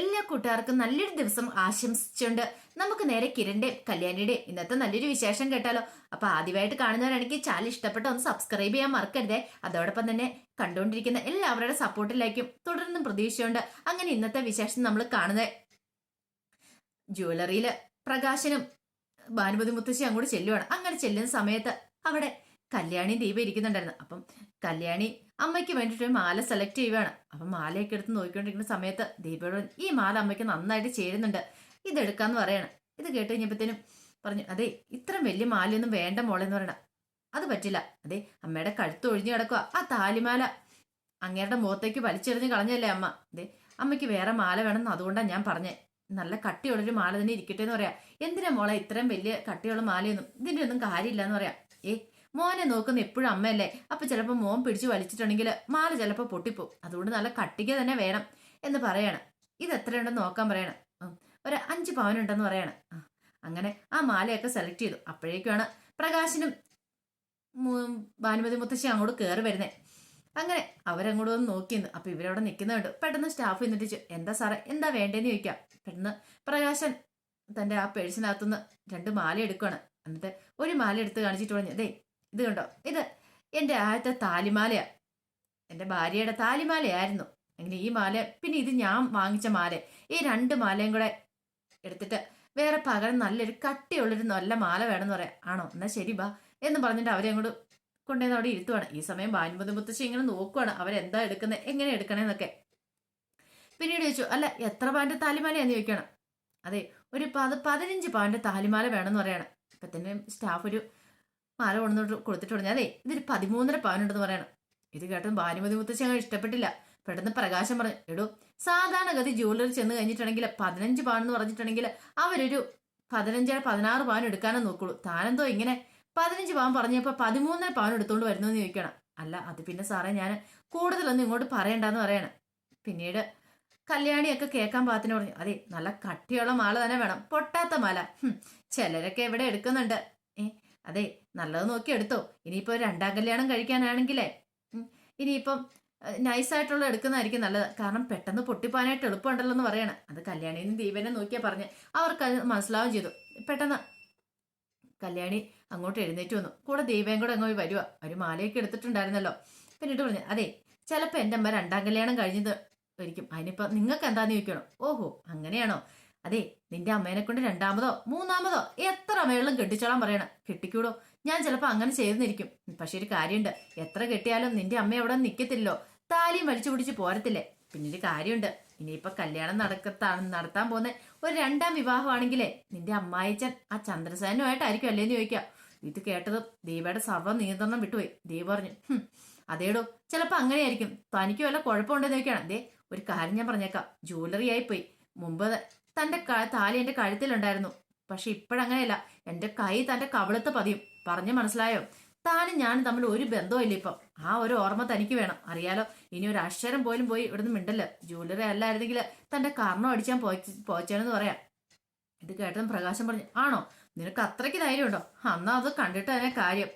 എല്ലാ കൂട്ടുകാർക്കും നല്ലൊരു ദിവസം ആശംസിച്ചുകൊണ്ട് നമുക്ക് നേരെ കിരണിന്റെ കല്യാണിയുടെ ഇന്നത്തെ നല്ലൊരു വിശേഷം കേട്ടാലോ. അപ്പൊ ആദ്യമായിട്ട് കാണുന്നവരാണെങ്കിൽ ചാനൽ ഇഷ്ടപ്പെട്ട ഒന്ന് സബ്സ്ക്രൈബ് ചെയ്യാൻ മറക്കരുതേ. അതോടൊപ്പം തന്നെ കണ്ടുകൊണ്ടിരിക്കുന്ന എല്ലാവരുടെ സപ്പോർട്ടിലേക്കും തുടർന്നും പ്രതീക്ഷയുണ്ട്. അങ്ങനെ ഇന്നത്തെ വിശേഷം നമ്മൾ കാണുന്നത് ജ്വല്ലറിയിൽ പ്രകാശനും ഭാനുമതി മുത്തശ്ശി അങ്ങോട്ട് ചെല്ലുവാണ്. അങ്ങനെ ചെല്ലുന്ന സമയത്ത് അവിടെ കല്യാണി ദീപ ഇരിക്കുന്നുണ്ടായിരുന്നു. അപ്പം കല്യാണി അമ്മയ്ക്ക് വേണ്ടിയിട്ട് മാല സെലക്ട് ചെയ്യുവാണ്. അപ്പം മാലയൊക്കെ എടുത്ത് നോക്കിക്കൊണ്ടിരിക്കുന്ന സമയത്ത് ദീപയോട് ഈ മാല അമ്മയ്ക്ക് നന്നായിട്ട് ചേരുന്നുണ്ട്. ഇതെടുക്കാന്ന് പറയണം. ഇത് കേട്ട് കഴിഞ്ഞപ്പോഴത്തേനും പറഞ്ഞു അതെ ഇത്രയും വലിയ മാലയൊന്നും വേണ്ട മോളെന്ന് പറയണം അത് പറ്റില്ല. അതെ അമ്മയുടെ കഴുത്ത് ഒഴിഞ്ഞു കിടക്കുക ആ താലിമാല അങ്ങേരുടെ മുഖത്തേക്ക് വലിച്ചെറിഞ്ഞ് കളഞ്ഞല്ലേ അമ്മ. അതെ അമ്മയ്ക്ക് വേറെ മാല വേണമെന്ന് അതുകൊണ്ടാണ് ഞാൻ പറഞ്ഞത് നല്ല കട്ടിയുള്ളൊരു മാല തന്നെ ഇരിക്കട്ടെ എന്ന് പറയാം. എന്തിനാ മോളെ ഇത്രയും വലിയ കട്ടിയുള്ള മാലയൊന്നും? ഇതിന്റെ ഒന്നും കാര്യമില്ല എന്ന് പറയാം. ഏ മോനെ നോക്കുന്ന എപ്പോഴും അമ്മയല്ലേ? അപ്പൊ ചിലപ്പോൾ മോൻ പിടിച്ചു വലിച്ചിട്ടുണ്ടെങ്കിൽ മാല ചിലപ്പോൾ പൊട്ടിപ്പോവും. അതുകൊണ്ട് നല്ല കട്ടിക തന്നെ വേണം എന്ന് പറയണം. ഇത് എത്രയുണ്ടെന്ന് നോക്കാൻ പറയണം. ഒരു അഞ്ച് പവനുണ്ടെന്ന് പറയണം. അങ്ങനെ ആ മാലയൊക്കെ സെലക്ട് ചെയ്തു. അപ്പോഴേക്കാണ് പ്രകാശനും ഭാനുമതി മുത്തശ്ശി അങ്ങോട്ട് കയറി വരുന്നേ. അങ്ങനെ അവരങ്ങോട്ട് വന്ന് നോക്കിയിരുന്നു അപ്പൊ ഇവരവിടെ നിൽക്കുന്നുണ്ട്. പെട്ടെന്ന് സ്റ്റാഫ് എന്നിട്ട് എന്താ സാറേ? എന്താ വേണ്ടേന്ന് ചോദിക്കാം. പെട്ടെന്ന് പ്രകാശൻ തന്റെ ആ പേഴ്സിനകത്തുനിന്ന് രണ്ട് മാല എടുക്കുകയാണ് എന്നിട്ട് ഒരു മാല എടുത്ത് കാണിച്ചിട്ട് പറഞ്ഞു ദേ ഇത് കണ്ടോ? ഇത് എന്റെ ആദ്യത്തെ താലിമാലയാ. എന്റെ ഭാര്യയുടെ താലിമാലയായിരുന്നു. അങ്ങനെ ഈ മാല പിന്നെ ഇത് ഞാൻ വാങ്ങിച്ച മാല. ഈ രണ്ട് മാലയും കൂടെ എടുത്തിട്ട് വേറെ പകരം നല്ലൊരു കട്ടിയുള്ളൊരു നല്ല മാല വേണമെന്ന് പറയാം. ആണോ? എന്നാ ശരി ബാ. എന്ന് പറഞ്ഞിട്ട് അവരെ അങ്ങോട്ട് കൊണ്ടുവന്ന് അവിടെ ഇരുത്തുവാണ്. ഈ സമയം ഭാനുമതി മുത്തശ്ശി ഇങ്ങനെ നോക്കുവാണ്. അവരെന്താ എടുക്കുന്നത് എങ്ങനെ എടുക്കണേന്നൊക്കെ. പിന്നീട് ചോദിച്ചു അല്ല എത്ര പാന്റെ താലിമാലയാന്ന് ചോദിക്കണം അതെ ഒരു പത് പതിനഞ്ച് പാന്റെ താലിമാല വേണമെന്ന് പറയണം. ഇപ്പം തന്നെ സ്റ്റാഫ് ഒരു മാല കൊണ്ടു കൊടുത്തിട്ട് പറഞ്ഞു അതെ ഇതൊരു പതിമൂന്നര പവനുണ്ടെന്ന് പറയണം. ഇത് കേട്ടതും ഭാനുമതി മുത്തശ്ശി അങ്ങനെ ഇഷ്ടപ്പെട്ടില്ല. പെട്ടെന്ന് പ്രകാശം പറഞ്ഞു എടോ സാധാരണഗതി ജ്വല്ലറി ചെന്ന് കഴിഞ്ഞിട്ടുണ്ടെങ്കിൽ പതിനഞ്ച് പവൻ എന്ന് പറഞ്ഞിട്ടുണ്ടെങ്കിൽ അവരൊരു പതിനഞ്ചര പതിനാറ് പവൻ എടുക്കാനേ നോക്കുള്ളൂ. താനെന്തോ ഇങ്ങനെ പതിനഞ്ച് പവൻ പറഞ്ഞപ്പോൾ പതിമൂന്നര പവൻ എടുത്തുകൊണ്ട് വരുന്നു എന്ന് ചോദിക്കണം. അല്ല അത് പിന്നെ സാറേ ഞാൻ കൂടുതലൊന്നും ഇങ്ങോട്ട് പറയണ്ടെന്ന് പറയണം. പിന്നീട് കല്യാണിയൊക്കെ കേൾക്കാൻ പാത്തിന് പറഞ്ഞു അതെ നല്ല കട്ടിയുള്ള മാല തന്നെ വേണം പൊട്ടാത്ത മാല. ചിലരൊക്കെ ഇവിടെ എടുക്കുന്നുണ്ട്. ഏ അതെ നല്ലത് നോക്കി എടുത്തോ. ഇനിയിപ്പോൾ രണ്ടാം കല്യാണം കഴിക്കാനാണെങ്കിലേ ഇനിയിപ്പം നൈസായിട്ടുള്ള എടുക്കുന്നതായിരിക്കും നല്ലത്. കാരണം പെട്ടെന്ന് പൊട്ടിപ്പാനായിട്ട് എളുപ്പമുണ്ടല്ലോ എന്ന് പറയണം. അത് കല്യാണിനും ദീപനെ നോക്കിയാൽ പറഞ്ഞ്. അവർക്ക് അത് ചെയ്തു. പെട്ടെന്ന് കല്യാണി അങ്ങോട്ട് എഴുന്നേറ്റ് വന്നു. കൂടെ ദീപയും കൂടെ അങ്ങോട്ട് വരുക ഒരു മാലയൊക്കെ എടുത്തിട്ടുണ്ടായിരുന്നല്ലോ. പിന്നീട് പറഞ്ഞു അതെ ചിലപ്പോൾ എന്റെ അമ്മ രണ്ടാം കല്യാണം കഴിഞ്ഞത് ഒരിക്കും അതിനിപ്പം നിങ്ങൾക്ക് എന്താന്ന് ചോദിക്കണം? ഓഹോ അങ്ങനെയാണോ? അതെ നിന്റെ അമ്മേനെ കൊണ്ട് രണ്ടാമതോ മൂന്നാമതോ എത്ര മേളിലും കെട്ടിച്ചോളാൻ പറയണം. കെട്ടിക്കൂടോ? ഞാൻ ചിലപ്പോൾ അങ്ങനെ ചെയ്തെന്നിരിക്കും പക്ഷെ ഒരു കാര്യമുണ്ട്. എത്ര കെട്ടിയാലും നിന്റെ അമ്മ അവിടെ നിൽക്കത്തില്ലോ താലിയും വലിച്ചു പിടിച്ച് പോരത്തില്ലേ? പിന്നെ ഒരു കാര്യമുണ്ട്. ഇനിയിപ്പൊ കല്യാണം നടക്കത്താ നടത്താൻ പോകുന്ന ഒരു രണ്ടാം വിവാഹമാണെങ്കിലേ നിന്റെ അമ്മായിച്ചൻ ആ ചന്ദ്രസേനുമായിട്ടായിരിക്കും അല്ലേന്ന് ചോദിക്കാം ഇത് കേട്ടത് ദീപയുടെ സർവ നിയന്ത്രണം വിട്ടുപോയി. ദീപ പറഞ്ഞു അതേടോ. ചിലപ്പോ അങ്ങനെയായിരിക്കും. തനിക്ക് വല്ല കുഴപ്പമുണ്ടെന്ന് ചോദിക്കണം ദേ ഒരു കാര്യം ഞാൻ പറഞ്ഞേക്കാം. ജ്വല്ലറി ആയിപ്പോയി മുമ്പ് തന്റെ താലി എന്റെ കഴുത്തിലുണ്ടായിരുന്നു. പക്ഷെ ഇപ്പോഴങ്ങനെയല്ല. എന്റെ കൈ തന്റെ കവിളത്ത് പതിയും. പറഞ്ഞു മനസ്സിലായോ? താനും ഞാനും തമ്മിൽ ഒരു ബന്ധവുമില്ല ഇപ്പം. ആ ഒരു ഓർമ്മ തനിക്ക് വേണം. അറിയാലോ? ഇനി ഒരു അക്ഷരം പോലും പോയി ഇവിടുന്ന് മിണ്ടല്ല? ജ്വല്ലറി അല്ലായിരുന്നെങ്കിൽ തന്റെ കർണം അടിച്ചാൻ പോച്ചേനെന്ന് പറയാം. ഇത് കേട്ടതും പ്രകാശം പറഞ്ഞു ആണോ? നിനക്ക് അത്രയ്ക്ക് ധൈര്യമുണ്ടോ? അന്നാ അത് കണ്ടിട്ട് തന്നെ കാര്യം.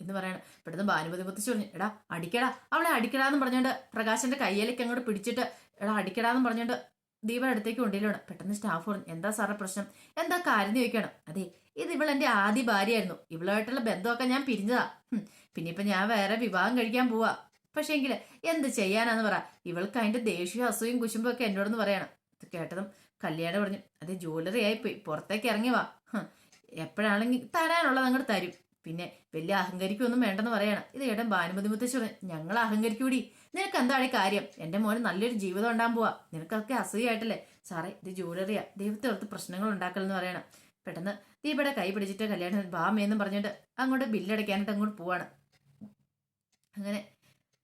എന്ന് പറയണം. പെട്ടെന്ന് ഭാനുപതി മുത്തിച്ച് പറഞ്ഞു എടാ അടിക്കടാ. അവളെ അടിക്കടാന്ന് പറഞ്ഞുകൊണ്ട് പ്രകാശന്റെ കയ്യിലേക്ക് അങ്ങോട്ട് പിടിച്ചിട്ട് എടാ അടിക്കടാന്ന് പറഞ്ഞോണ്ട് ദീപ അടുത്തേക്ക് കൊണ്ടില്ലാണ് പെട്ടെന്ന് സ്റ്റാഫ് പറഞ്ഞു എന്താ സാറേ പ്രശ്നം? എന്താ കാര്യം ചോദിക്കണം? അതെ ഇത് ഇവൾ എന്റെ ആദ്യ ഭാര്യയായിരുന്നു. ഇവളുമായിട്ടുള്ള ബന്ധമൊക്കെ ഞാൻ പിരിഞ്ഞതാ. പിന്നെ ഇപ്പൊ ഞാൻ വേറെ വിവാഹം കഴിക്കാൻ പോവാ. പക്ഷെ എങ്കിൽ എന്ത് ചെയ്യാനാന്ന് പറ. ഇവൾക്ക് അതിന്റെ ദേഷ്യവും അസൂയും കുശുമ്പും ഒക്കെ എന്നോടൊന്ന് പറയണം. ഇത് കേട്ടതും കല്യാണം പറഞ്ഞു അതെ ജ്വല്ലറി ആയിപ്പോയി. പുറത്തേക്ക് ഇറങ്ങി വാ. എപ്പോഴാണെങ്കിൽ തരാനുള്ളത് അങ്ങോട്ട് തരും. പിന്നെ വലിയ അഹങ്കരിക്കൊന്നും വേണ്ടെന്ന് പറയണം. ഇത് കേട്ടൻ ഭാനുമതി മുത്തശ്ശി പറഞ്ഞു ഞങ്ങൾ അഹങ്കരിക്കൂടി. നിനക്ക് എന്താണ് കാര്യം? എന്റെ മോന് നല്ലൊരു ജീവിതം ഉണ്ടാകാൻ പോവാ. നിനക്കൊക്കെ അസൂയായിട്ടല്ലേ സാറേ ഇത് ജ്വല്ലറിയാ. ദൈവത്തെ ഓർത്ത് പ്രശ്നങ്ങൾ ഉണ്ടാക്കലെന്ന് പറയണം. പെട്ടെന്ന് ദീപയുടെ കൈ പിടിച്ചിട്ട് കല്യാണം ബാമയെന്നും പറഞ്ഞിട്ട് അങ്ങോട്ട് ബില്ലടയ്ക്കാനായിട്ട് അങ്ങോട്ട് പോവാണ്. അങ്ങനെ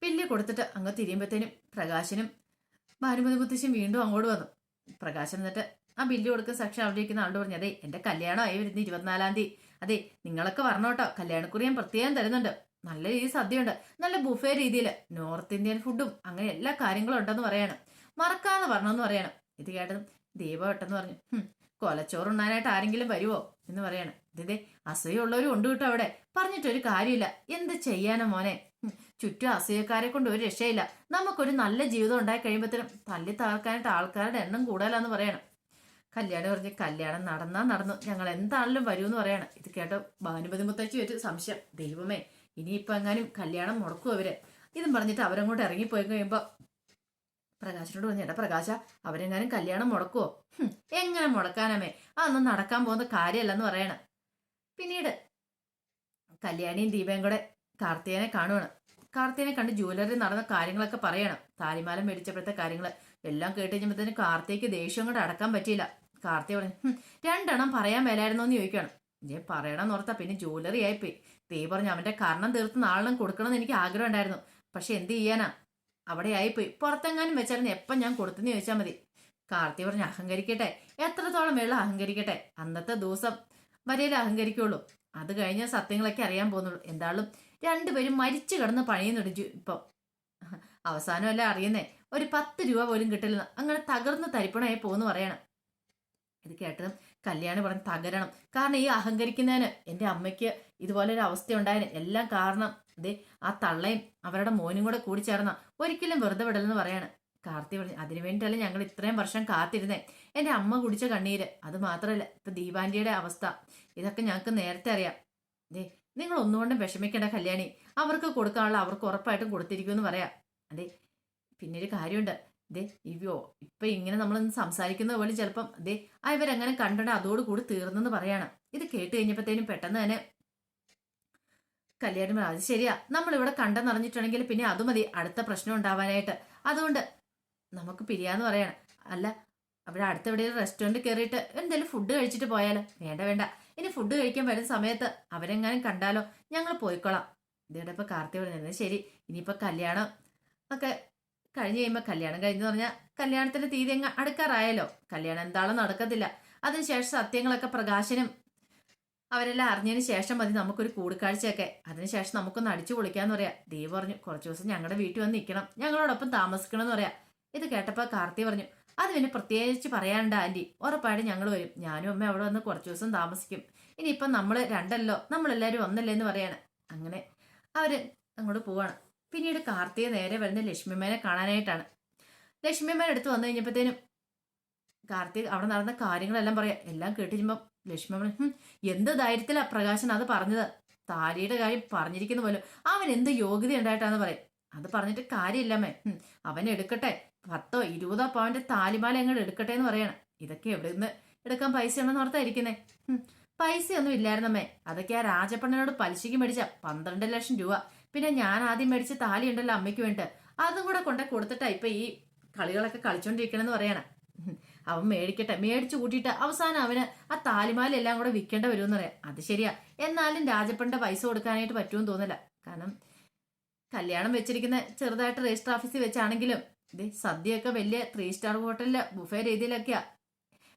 ബില്ല് കൊടുത്തിട്ട് അങ്ങ് തിരിയുമ്പോഴത്തേനും പ്രകാശനും ഭാനുമതി മുത്തശ്ശിയും വീണ്ടും അങ്ങോട്ട് വന്നു. പ്രകാശൻ എന്നിട്ട് ആ ബില്ല് കൊടുക്കുന്ന സാക്ഷി അവിടെ ഇരിക്കുന്ന ആളോട് പറഞ്ഞു എന്റെ കല്യാണമായി വരുന്ന ഇരുപത്തിനാലാം തീയതി. അതെ നിങ്ങളൊക്കെ വരണോട്ടോ. കല്യാണക്കുറി ഞാൻ പ്രത്യേകം തരുന്നുണ്ട്. നല്ല രീതി സദ്യയുണ്ട്. നല്ല ബുഫേ രീതിയിൽ നോർത്ത് ഇന്ത്യൻ ഫുഡും അങ്ങനെ എല്ലാ കാര്യങ്ങളും ഉണ്ടെന്ന് പറയണം. മറക്കാന്ന് പറഞ്ഞെന്ന് പറയണം. ഇത് കേട്ടതും ദീപവട്ടെന്ന് പറഞ്ഞു കൊലച്ചോറ് ഉണ്ണാനായിട്ട് ആരെങ്കിലും വരുവോ? എന്ന് പറയണം. ഇതേ അസൂയുള്ളവരും ഉണ്ട് കേട്ടോ അവിടെ. പറഞ്ഞിട്ടൊരു കാര്യമില്ല. എന്ത് ചെയ്യാനാ മോനെ? ചുറ്റും അസൂയക്കാരെ കൊണ്ട് ഒരു രക്ഷയില്ല. നമുക്കൊരു നല്ല ജീവിതം ഉണ്ടായി കഴിയുമ്പോഴത്തേനും തല്ലി തകർക്കാനായിട്ട് ആൾക്കാരുടെ എണ്ണം കൂടുതലാന്ന് പറയണം. കല്യാണം പറഞ്ഞ് കല്യാണം നടന്നാ നടന്നു. ഞങ്ങൾ എന്താണെങ്കിലും എന്ന് പറയണം. ഇത് കേട്ട ഭാനുപതി മുത്തച്ഛി ഒരു സംശയം. ദൈവമേ ഇനിയിപ്പോ എങ്ങാനും കല്യാണം മുടക്കും അവർ. ഇതും പറഞ്ഞിട്ട് അവരങ്ങോട്ട് ഇറങ്ങിപ്പോയി കഴിയുമ്പോ പ്രകാശനോട് പറഞ്ഞു എടാ പ്രകാശ അവരെങ്ങാനും കല്യാണം മുടക്കുവോ? എങ്ങനെ മുടക്കാനമേ? അതൊന്നും നടക്കാൻ പോകുന്ന കാര്യമല്ലെന്ന് പറയണം. പിന്നീട് കല്യാണിയും ദീപയും കൂടെ കാർത്തികനെ കാണുവാണ്. കാർത്തികനെ കണ്ട് ജ്വല്ലറി നടന്ന കാര്യങ്ങളൊക്കെ പറയണം. താലിമാല മേടിച്ചപ്പോഴത്തെ കാര്യങ്ങൾ എല്ലാം കേട്ട് കഴിഞ്ഞപ്പോഴത്തേന് ദേഷ്യം കൊണ്ട് അടക്കാൻ പറ്റിയില്ല. കാർത്തിക പറഞ്ഞു "ഹും, രണ്ടെണ്ണം പറയാൻ മേലായിരുന്നോ എന്ന് ചോദിക്കണം ഞാൻ പറയണമെന്ന് ഓർത്താ പിന്നെ ജ്വല്ലറി ആയിപ്പോയി ദേ പറഞ്ഞു അവന്റെ കർണം തീർത്ത് നാളെണ്ണം കൊടുക്കണമെന്ന് എനിക്ക് ആഗ്രഹം ഉണ്ടായിരുന്നു. പക്ഷെ എന്ത് ചെയ്യാനാ? അവിടെ ആയിപ്പോയി പുറത്തെങ്ങാനും വെച്ചായിരുന്നു എപ്പം ഞാൻ കൊടുത്തെന്ന് ചോദിച്ചാൽ മതി. കാർത്തി പറഞ്ഞു അഹങ്കരിക്കട്ടെ. എത്രത്തോളം വെള്ളം അഹങ്കരിക്കട്ടെ. അന്നത്തെ ദിവസം വരെയല്ലേ അഹങ്കരിക്കുള്ളൂ. അത് കഴിഞ്ഞ സത്യങ്ങളൊക്കെ അറിയാൻ പോകുന്നുള്ളൂ. എന്തായാലും രണ്ടുപേരും മരിച്ചു കിടന്ന് പണിയുന്നുണ്ട് നടിച്ചു ഇപ്പം. അവസാനമല്ല അറിയുന്നേ? ഒരു പത്ത് രൂപ പോലും കിട്ടില്ല അങ്ങനെ തകർന്ന് തരിപ്പണമായി പോകുന്നു പറയണം. ഇത് കേട്ടതും കല്യാണി പറഞ്ഞ് തകരണം. കാരണം ഈ അഹങ്കരിക്കുന്നതിന് എന്റെ അമ്മയ്ക്ക് ഇതുപോലെ ഒരു അവസ്ഥ ഉണ്ടായതിന് എല്ലാം കാരണം ദേ ആ തള്ളയും അവരുടെ മോനും കൂടെ കൂടി ചേർന്ന ഒരിക്കലും വെറുതെ വിടലെന്ന് പറയാണ്. കാർത്തി പറഞ്ഞു അതിനു വേണ്ടിയല്ല ഞങ്ങൾ ഇത്രയും വർഷം കാത്തിരുന്നേ? എന്റെ അമ്മ കുടിച്ച കണ്ണീര്. അത് മാത്രമല്ല ഇപ്പൊ ദീപാന്റിയുടെ അവസ്ഥ. ഇതൊക്കെ ഞങ്ങൾക്ക് നേരത്തെ അറിയാം. ദേ നിങ്ങൾ ഒന്നുകൊണ്ടും വിഷമിക്കേണ്ട കല്യാണി. അവർക്ക് കൊടുക്കാനുള്ള അവർക്ക് ഉറപ്പായിട്ടും കൊടുത്തിരിക്കുമെന്ന് പറയാം. അതെ പിന്നെ ഒരു കാര്യമുണ്ട്. ദേ ഇവയോ ഇപ്പൊ ഇങ്ങനെ നമ്മൾ സംസാരിക്കുന്ന പോലെ ചിലപ്പം ദേ ആ ഇവരങ്ങനെ കണ്ടിട്ട് അതോടുകൂടി തീർന്നെന്ന് പറയാണ്. ഇത് കേട്ട് കഴിഞ്ഞപ്പോഴത്തേനും പെട്ടെന്ന് തന്നെ കല്യാണം അത് ശരിയാ നമ്മൾ ഇവിടെ കണ്ടെന്നറിഞ്ഞിട്ടുണ്ടെങ്കിൽ പിന്നെ അത് മതി അടുത്ത പ്രശ്നം ഉണ്ടാവാനായിട്ട്. അതുകൊണ്ട് നമുക്ക് പിരിയാന്ന് പറയണം. അല്ല അവിടെ അടുത്ത എവിടെയെങ്കിലും റെസ്റ്റോറന്റ് കയറിയിട്ട് എന്തെങ്കിലും ഫുഡ് കഴിച്ചിട്ട് പോയാലോ? വേണ്ട വേണ്ട ഇനി ഫുഡ് കഴിക്കാൻ വരുന്ന സമയത്ത് അവരെങ്ങാനും കണ്ടാലോ ഞങ്ങൾ പോയിക്കോളാം ഇതോടെ ഇപ്പൊ കാർത്തി പറഞ്ഞത് ശരി ഇനിയിപ്പോ കല്യാണം ഒക്കെ കഴിഞ്ഞ് കഴിയുമ്പോൾ കല്യാണം കഴിഞ്ഞെന്ന് പറഞ്ഞാൽ കല്യാണത്തിന്റെ തീയതി അങ്ങ് അടുക്കാറായല്ലോ. കല്യാണം എന്താളും നടക്കത്തില്ല. അതിനുശേഷം സത്യങ്ങളൊക്കെ പ്രകാശനം അവരെല്ലാം അറിഞ്ഞതിന് ശേഷം മതി നമുക്കൊരു കൂടിക്കാഴ്ചയൊക്കെ. അതിനുശേഷം നമുക്കൊന്ന് അടിച്ചു പൊളിക്കാന്ന് പറയാം. ദേവ് പറഞ്ഞു കുറച്ച് ദിവസം ഞങ്ങളുടെ വീട്ടിൽ വന്ന് നിൽക്കണം ഞങ്ങളോടൊപ്പം താമസിക്കണം എന്ന് പറയാം. ഇത് കേട്ടപ്പോൾ കാർത്തി പറഞ്ഞു അത് പിന്നെ പ്രത്യേകിച്ച് പറയാനുണ്ട് ആന്റി ഉറപ്പായിട്ടും ഞങ്ങൾ വരും. ഞാനും അമ്മ അവിടെ വന്ന് കുറച്ച് ദിവസം താമസിക്കും. ഇനിയിപ്പം നമ്മൾ രണ്ടല്ലോ നമ്മളെല്ലാവരും ഒന്നല്ലേ എന്ന് പറയാണ്. അങ്ങനെ അവർ അങ്ങോട്ട് പോവാണ്. പിന്നീട് കാർത്തിക നേരെ വരുന്ന ലക്ഷ്മിമേനെ കാണാനായിട്ടാണ്. ലക്ഷ്മിമേനെ അടുത്ത് വന്നു കഴിഞ്ഞപ്പോഴത്തേനും കാർത്തിക് അവിടെ നടന്ന കാര്യങ്ങളെല്ലാം പറയാം. എല്ലാം കേട്ടിരുമ്പം ലക്ഷ്മി പറഞ്ഞു "ഹും, എന്ത് ധൈര്യത്തിലാ പ്രകാശൻ അത് പറഞ്ഞത്? താലിയുടെ കാര്യം പറഞ്ഞിരിക്കുന്ന പോലും. അവൻ എന്ത് യോഗ്യത ഉണ്ടായിട്ടാന്ന് പറയും. അത് പറഞ്ഞിട്ട് കാര്യമില്ലമ്മേ അവൻ എടുക്കട്ടെ. പത്തോ ഇരുപതോ പവന്റെ താലിമാല അങ്ങോട്ട് എടുക്കട്ടെ എന്ന് പറയണം. ഇതൊക്കെ എവിടെ നിന്ന് എടുക്കാൻ പൈസ ഉണ്ടെന്ന് ഓർത്തായിരിക്കുന്നേ. പൈസ പൈസയൊന്നും ഇല്ലായിരുന്നമ്മേ അതൊക്കെ ആ രാജപ്പണ്ണനോട് പലിശയ്ക്ക് മേടിച്ച പന്ത്രണ്ട് ലക്ഷം രൂപ. പിന്നെ ഞാൻ ആദ്യം മേടിച്ച താലി ഉണ്ടല്ലോ അമ്മയ്ക്ക് വേണ്ടിട്ട് അതും കൂടെ കൊണ്ടേ കൊടുത്തിട്ടാ ഇപ്പൊ ഈ കളികളൊക്കെ കളിച്ചോണ്ടിരിക്കണെന്ന് പറയണം. അവൻ മേടിക്കട്ടെ. മേടിച്ചു കൂട്ടിയിട്ട് അവസാനം അവന് ആ താലിമാല എല്ലാം കൂടെ വിൽക്കേണ്ട വരുമെന്ന് പറയാം. അത് ശരിയാ. എന്നാലും രാജപ്പന്റെ പൈസ കൊടുക്കാനായിട്ട് പറ്റുമെന്ന് തോന്നില്ല. കാരണം കല്യാണം വെച്ചിരിക്കുന്ന ചെറുതായിട്ട് രജിസ്റ്റർ ഓഫീസിൽ വെച്ചാണെങ്കിലും ഇത് സദ്യയൊക്കെ വലിയ ത്രീ സ്റ്റാർ ഹോട്ടലിൽ ബുഫേ രീതിയിലൊക്കെയാ.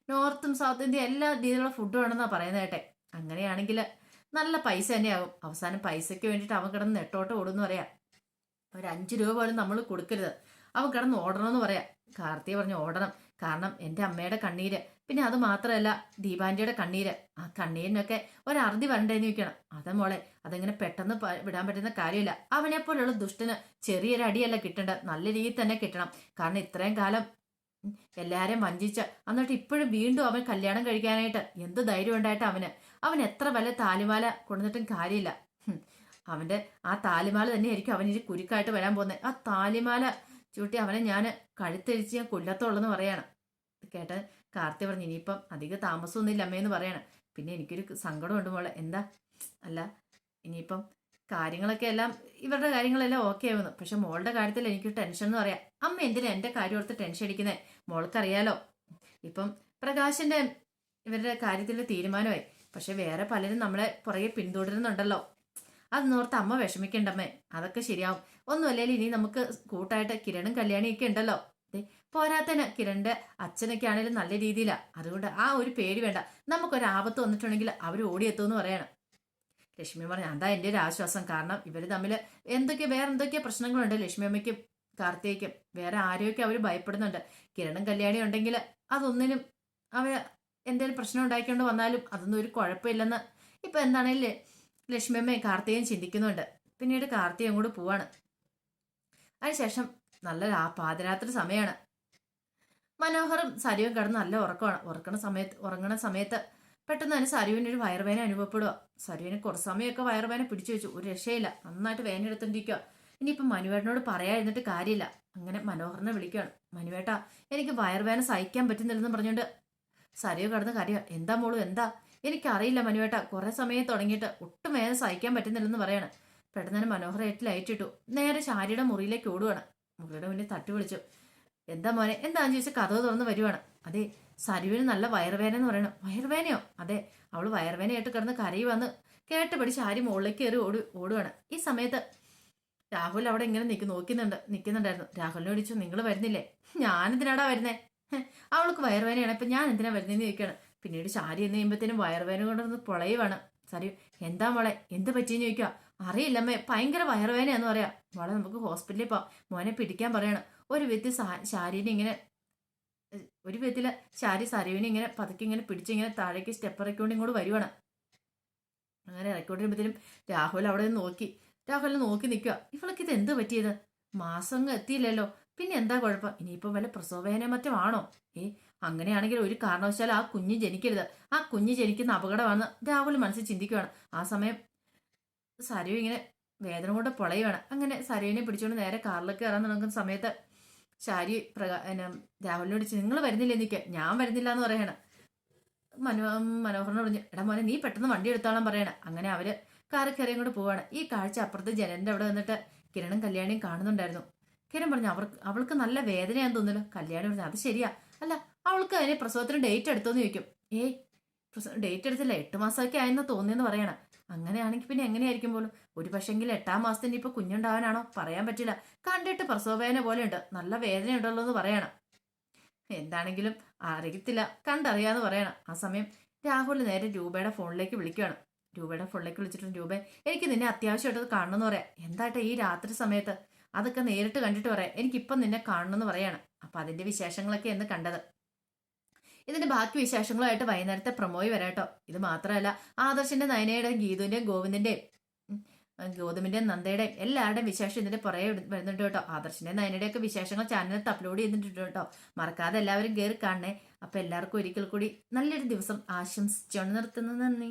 നോർത്തും സൗത്ത് ഇന്ത്യ എല്ലാ രീതിയിലുള്ള ഫുഡ് വേണമെന്നാ പറയുന്നത് കേട്ടെ. അങ്ങനെയാണെങ്കിൽ നല്ല പൈസ തന്നെയാകും അവസാനം പൈസയ്ക്ക് വേണ്ടിയിട്ട് അവൻ കിടന്ന് നെട്ടോട്ട് ഓടുന്നു പറയാം. ഒരു അഞ്ച് രൂപ പോലും നമ്മൾ കൊടുക്കരുത്. അവൻ കിടന്ന് ഓടണമെന്ന് പറയാം. കാർത്തിക പറഞ്ഞു ഓടണം. കാരണം എന്റെ അമ്മയുടെ കണ്ണീര്. പിന്നെ അത് മാത്രമല്ല ദീപാന്റെ കണ്ണീര്. ആ കണ്ണീരിനൊക്കെ ഒരറുതി വരണ്ടേന്ന് വെക്കണം അതെ മോളെ അതെങ്ങനെ പെട്ടെന്ന് വിടാൻ പറ്റുന്ന കാര്യമില്ല. അവനെ പോലുള്ള ദുഷ്ടന് ചെറിയൊരു അടിയല്ല കിട്ടേണ്ടത്. നല്ല രീതിയിൽ തന്നെ കിട്ടണം. കാരണം ഇത്രയും കാലം എല്ലാരെയും വഞ്ചിച്ച് എന്നിട്ട് ഇപ്പോഴും വീണ്ടും അവൻ കല്യാണം കഴിക്കാനായിട്ട് എന്ത് ധൈര്യം ഉണ്ടായിട്ട് അവന്? അവൻ എത്ര വല്ല താലിമാല കൊണ്ടുവന്നിട്ടും കാര്യമില്ല. അവന്റെ ആ താലിമാല തന്നെയായിരിക്കും അവൻ ഇനി കുരുക്കായിട്ട് വരാൻ പോകുന്നത് ആ താലിമാല ചൂട്ടി അവനെ ഞാൻ കഴുത്തഴിച്ച് ഞാൻ കൊല്ലത്തുള്ളെന്ന് പറയണം. കേട്ട് കാർത്തി പറഞ്ഞു ഇനിയിപ്പം അധിക താമസമൊന്നുമില്ല അമ്മയെന്ന് പറയണം. പിന്നെ എനിക്കൊരു സങ്കടമുണ്ട് മോളെ. എന്താ? അല്ല ഇനിയിപ്പം കാര്യങ്ങളൊക്കെ എല്ലാം ഇവരുടെ കാര്യങ്ങളെല്ലാം ഓക്കെ ആവുന്നു. പക്ഷെ മോളുടെ കാര്യത്തിൽ എനിക്ക് ടെൻഷൻ എന്ന് പറയാം. അമ്മ എന്തിനാ എന്റെ കാര്യം ഓർത്ത് ടെൻഷൻ അടിക്കുന്നത് മോൾക്കറിയാലോ. ഇപ്പം പ്രകാശിന്റെ ഇവരുടെ കാര്യത്തിൽ തീരുമാനമായി. പക്ഷെ വേറെ പലരും നമ്മളെ പുറകെ പിന്തുടരുന്നുണ്ടല്ലോ. അത് നോർത്ത് അമ്മ വിഷമിക്കണ്ടമ്മേ. അതൊക്കെ ശരിയാവും. ഒന്നുമല്ലേ ഇനി നമുക്ക് കൂട്ടായിട്ട് കിരണും കല്യാണിയൊക്കെ ഉണ്ടല്ലോ. പോരാത്തന് കിരണിന്റെ അച്ഛനൊക്കെ ആണെങ്കിലും നല്ല രീതിയിലാണ് അതുകൊണ്ട് ആ ഒരു പേടി വേണ്ട. നമുക്കൊരാപത്ത് വന്നിട്ടുണ്ടെങ്കിൽ അവർ ഓടിയെത്തുമെന്ന് പറയണം. ലക്ഷ്മി പറഞ്ഞു അതാ എന്റെ ഒരു ആശ്വാസം. കാരണം ഇവർ തമ്മിൽ എന്തൊക്കെ വേറെ എന്തൊക്കെ പ്രശ്നങ്ങളുണ്ട് ലക്ഷ്മി അമ്മയ്ക്കും കാർത്തികയ്ക്കും. വേറെ ആരെയൊക്കെ അവർ ഭയപ്പെടുന്നുണ്ട്. കിരണും കല്യാണി ഉണ്ടെങ്കിൽ അതൊന്നിനും അവർ എന്തെങ്കിലും പ്രശ്നം ഉണ്ടാക്കിക്കൊണ്ട് വന്നാലും അതൊന്നും ഒരു കുഴപ്പമില്ലെന്ന്. ഇപ്പൊ എന്താണേലും ലക്ഷ്മിയമ്മയും കാർത്തികയും ചിന്തിക്കുന്നുണ്ട്. പിന്നീട് കാർത്തികയും കൂടെ പോവാണ്. അതിനുശേഷം നല്ല ആ പാതിരാത്രി സമയമാണ് മനോഹറും സരിവും കിടന്ന് നല്ല ഉറക്കമാണ്. ഉറക്കണ സമയത്ത് ഉറങ്ങണ സമയത്ത് പെട്ടെന്ന് തന്നെ സരുവിന് ഒരു വയറുവേന അനുഭവപ്പെടുക സരുവിന് കുറച്ച് സമയമൊക്കെ വയറുവേന പിടിച്ചു വെച്ചു. ഒരു രക്ഷയില്ല. നന്നായിട്ട് വേന എടുത്തോണ്ടിരിക്കുക ഇനിയിപ്പം മനുവേട്ടനോട് പറയാതിരുന്നിട്ട് കാര്യമില്ല. അങ്ങനെ മനോഹറിനെ വിളിക്കുകയാണ് മനുവേട്ട എനിക്ക് വയറുവേന സഹിക്കാൻ പറ്റുന്നില്ലെന്ന് പറഞ്ഞുകൊണ്ട് സരിയോ കിടന്ന് കരയുക എന്താ മോളു എന്താ? എനിക്കറിയില്ല മനുവേട്ട. കുറെ സമയം തുടങ്ങിയിട്ട് ഒട്ടും വേദന സഹിക്കാൻ പറ്റുന്നില്ലെന്ന് പറയാണ്. പെട്ടെന്ന് തന്നെ മനോഹരമായിട്ട് ലൈറ്റ് ഇട്ടു. നേരെ ശാരിയുടെ മുറിയിലേക്ക് ഓടുവാണ്. മുറിയുടെ മുന്നിൽ തട്ടി വിളിച്ചു. എന്താ മോനെ? എന്താന്ന് ചോദിച്ചാൽ കഥ തുറന്ന് വരുവാണ്. അതെ സരുവിന് നല്ല വയറുവേന എന്ന് പറയണം. വയറുവേനയോ അതെ അവൾ വയറുവേനയായിട്ട് കിടന്ന് കരയുവന്ന് കേട്ടപടി ശാരി മുകളിലേക്ക് കയറി ഓടി ഓടുവാണ്. ഈ സമയത്ത് രാഹുൽ അവിടെ ഇങ്ങനെ നിൽക്കും നോക്കുന്നുണ്ട് നിൽക്കുന്നുണ്ടായിരുന്നു രാഹുലിനെ വിളിച്ചു. നിങ്ങൾ വരുന്നില്ലേ? ഞാനെന്തിനാടാ വരുന്നേ? അവൾക്ക് വയറുവേനയാണ് ഇപ്പം ഞാൻ എന്തിനാ വരുന്നതെന്ന് ചോദിക്കുകയാണ്. പിന്നീട് ശാരി എന്ന് കഴിയുമ്പോഴത്തേനും വയറുവേന കൊണ്ടൊന്ന് പൊളയുവാണ്. സാരി എന്താ മോളെ? എന്ത് പറ്റിയെന്ന് ചോദിക്കുക? അറിയില്ലമ്മേ ഭയങ്കര വയറുവേനയാന്ന് പറയാം. മോളെ നമുക്ക് ഹോസ്പിറ്റലിൽ പോവാം. മോനെ പിടിക്കാൻ പറയണം. ഒരു വ്യക്തി ശാരീനെ ഇങ്ങനെ ഒരു വിധത്തിൽ ശാരി സരുവിനെ ഇങ്ങനെ പതുക്കി ഇങ്ങനെ പിടിച്ചിങ്ങനെ താഴേക്ക് സ്റ്റെപ്പ് ഇറക്കിക്കൊണ്ട് ഇങ്ങോട്ട് വരുവാണ്. അങ്ങനെ ഇറക്കിക്കൊണ്ടിരുമ്പോഴത്തേനും രാഹുൽ അവിടെ നിന്ന് നോക്കി. രാഹുലിനെ നോക്കി നിൽക്കുക. ഇവൾക്ക് ഇത് എന്ത് പറ്റിയത്? മാസം എത്തിയില്ലല്ലോ. പിന്നെ എന്താ കുഴപ്പം? ഇനിയിപ്പോൾ വല്ല പ്രസവവേദന മറ്റുമാണോ ഏ അങ്ങനെയാണെങ്കിൽ ഒരു കാരണവശാലും ആ കുഞ്ഞ് ജനിക്കരുത്. ആ കുഞ്ഞ് ജനിക്കുന്ന അപകടമാണ് രാഹുൽ മനസ്സിൽ ചിന്തിക്കുകയാണ് ആ സമയം സരു ഇങ്ങനെ വേദന കൊണ്ട് പൊളയുവാണ്. അങ്ങനെ സരുവിനെ പിടിച്ചുകൊണ്ട് നേരെ കാറിലേക്ക് കയറാൻ തുടങ്ങുന്ന സമയത്ത് ശാരി പ്രകാ രാഹുലിനോട് നിങ്ങൾ വരുന്നില്ല എന്നിക്ക് ഞാൻ വരുന്നില്ല എന്ന് പറയണം. മനോ മനോഹരനോട് പറഞ്ഞു എടാ മോനെ നീ പെട്ടെന്ന് വണ്ടി എടുത്തോളം പറയണം. അങ്ങനെ അവർ കാറിൽ കയറി അങ്ങോട്ട് പോവാണ്. ഈ കാഴ്ച അപ്പുറത്ത് ജനലിന്റെ അവിടെ വന്നിട്ട് കിരണും കല്യാണിയും കാണുന്നുണ്ടായിരുന്നു. കിരൺ പറഞ്ഞു അവർക്ക് അവൾക്ക് നല്ല വേദനയാന്ന് തോന്നുന്നല്ലോ. കല്യാണി പറഞ്ഞു അത് ശരിയാ. അല്ല അവൾക്ക് അതിന് പ്രസവത്തിന് ഡേറ്റ് എടുത്തോന്ന് ചോദിക്കും. ഏയ് ഡേറ്റ് എടുത്തില്ല എട്ട് മാസമൊക്കെ ആയെന്ന് തോന്നിയെന്ന് പറയണം. അങ്ങനെയാണെങ്കിൽ പിന്നെ എങ്ങനെയായിരിക്കും പോലും? ഒരു പക്ഷെങ്കിൽ എട്ടാം മാസത്തിന് ഇപ്പൊ കുഞ്ഞുണ്ടാവാനാണോ? പറയാൻ പറ്റില്ല. കണ്ടിട്ട് പ്രസവവേദന പോലെ ഉണ്ട് നല്ല വേദന ഉണ്ടല്ലോ എന്ന് പറയണം. എന്താണെങ്കിലും അറിയത്തില്ല. കണ്ടറിയാന്ന് പറയണം. ആ സമയം രാഹുൽ നേരെ രൂപയുടെ ഫോണിലേക്ക് വിളിക്കുകയാണ് രൂപയുടെ ഫോണിലേക്ക് വിളിച്ചിട്ട് രൂപ എനിക്ക് നിന്നെ അത്യാവശ്യമായിട്ട് കാണണമെന്ന് പറയാം. എന്താട്ടെ ഈ രാത്രി സമയത്ത്? അതൊക്കെ നേരിട്ട് കണ്ടിട്ട് പറയാം. എനിക്കിപ്പം നിന്നെ കാണണമെന്ന് പറയാണ്. അപ്പം അതിന്റെ വിശേഷങ്ങളൊക്കെ എന്ന് കണ്ടത്. ഇതിന്റെ ബാക്കി വിശേഷങ്ങളുമായിട്ട് വൈകുന്നേരത്തെ പ്രൊമോയി വരാട്ടോ ഇത് മാത്രമല്ല ആദർശിന്റെ നയനയുടെ ഗീതുവിന്റെയും ഗോവിന്ദിന്റെയും ഉം, ഗൗതമിന്റെയും നന്ദയുടെയും എല്ലാവരുടെയും വിശേഷം ഇതിന്റെ പുറകെ വരുന്നുണ്ട് കേട്ടോ. ആദർശിന്റെ നയനയുടെയൊക്കെ വിശേഷങ്ങൾ ചാനലിൽ അപ്ലോഡ് ചെയ്തിട്ടുണ്ട് കേട്ടോ. മറക്കാതെ എല്ലാവരും കയറി കാണണേ. അപ്പൊ എല്ലാവർക്കും ഒരിക്കൽ കൂടി നല്ലൊരു ദിവസം ആശംസിച്ചോണ്ട് നിർത്തുന്നു. നന്ദി.